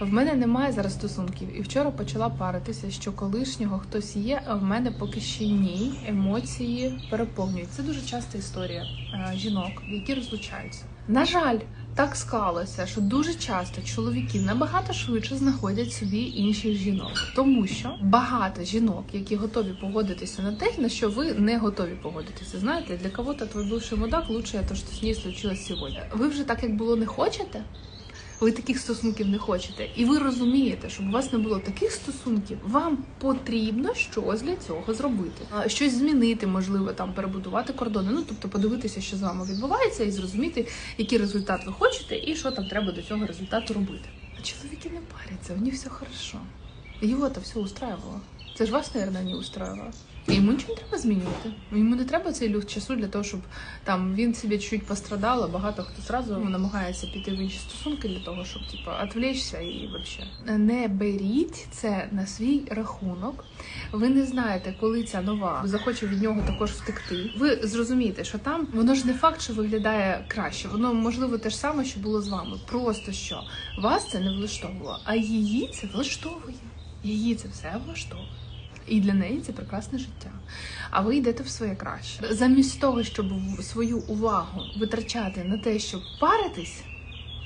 В мене немає зараз стосунків, і вчора почала паритися, що колишнього хтось є, а в мене поки ще ні. Емоції переповнюють. Це дуже часта історія е, жінок, які розлучаються. На жаль, так склалося, що дуже часто чоловіки набагато швидше знаходять собі інших жінок, тому що багато жінок, які готові погодитися на те, на що ви не готові погодитися. Знаєте, для кого-то твій бивший мудак лучше, то що з ним случилось сьогодні. Ви вже так як було не хочете. Ви таких стосунків не хочете, і ви розумієте, щоб у вас не було таких стосунків, вам потрібно щось для цього зробити, щось змінити, можливо, там перебудувати кордони. Ну тобто подивитися, що з вами відбувається, і зрозуміти, який результат ви хочете, і що там треба до цього результату робити. А чоловіки не паряться, них все хорошо. Його то все устраивало. Це ж вас, мабуть, не устраивало. І йому нічого не треба змінювати. Йому не треба цей люфт часу для того, щоб там він собі чуть пострадав, а багато хто зразу намагається піти в інші стосунки для того, щоб типу, відвлечься і взагалі. Не беріть це на свій рахунок. Ви не знаєте, коли ця нова захоче від нього також втекти. Ви зрозумієте, що там воно ж не факт, що виглядає краще. Воно можливо те ж саме, що було з вами. Просто що вас це не влаштовувало, а її це влаштовує. Її це все влаштовує. І для неї це прекрасне життя. А ви йдете в своє краще. Замість того, щоб свою увагу витрачати на те, щоб паритись,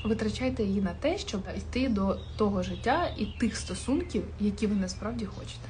витрачайте її на те, щоб йти до того життя і тих стосунків, які ви насправді хочете.